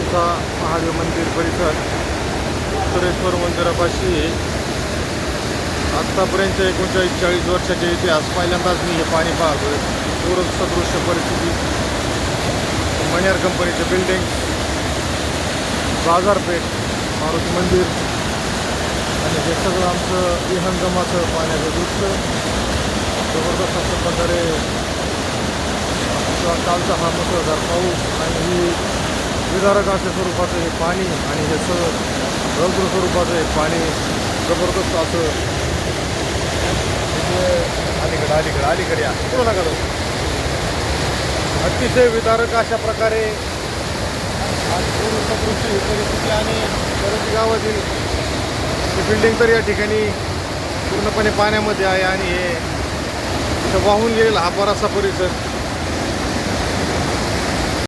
आमचा महादेव मंदिर परिसर उत्तरेश्वर मंदिरापाशी आहे. आत्तापर्यंत एकोणचाळीस चाळीस वर्षाचे इतिहास पहिल्यांदाच मी हे पाणी पाहतोय. पूर सदृश्य परिस्थिती. मण्यार कंपनीचे बिल्डिंग बाजारपेठ मारुती मंदिर आणि हे सगळं आमचं विहंगमाचं पाण्याचं दृश्य. जबरदस्त अशा प्रकारे आमचा कालचा हा मुसळधार पाऊस आणि ही विदारक अशा स्वरूपाचं हे पाणी आणि हे सगळं रौद्र स्वरूपाचं हे पाणी जबरदस्त असं अलीकडं अलीकडं अलीकडे अलीकडे या नका जाऊ. अतिशय विदारक अशा प्रकारे आज पूर्ण परिस्थिती आणि परत गावातील ही बिल्डिंग तर या ठिकाणी पूर्णपणे पाण्यामध्ये आहे आणि हे वाहून गेलेला हा बराचसा परिसर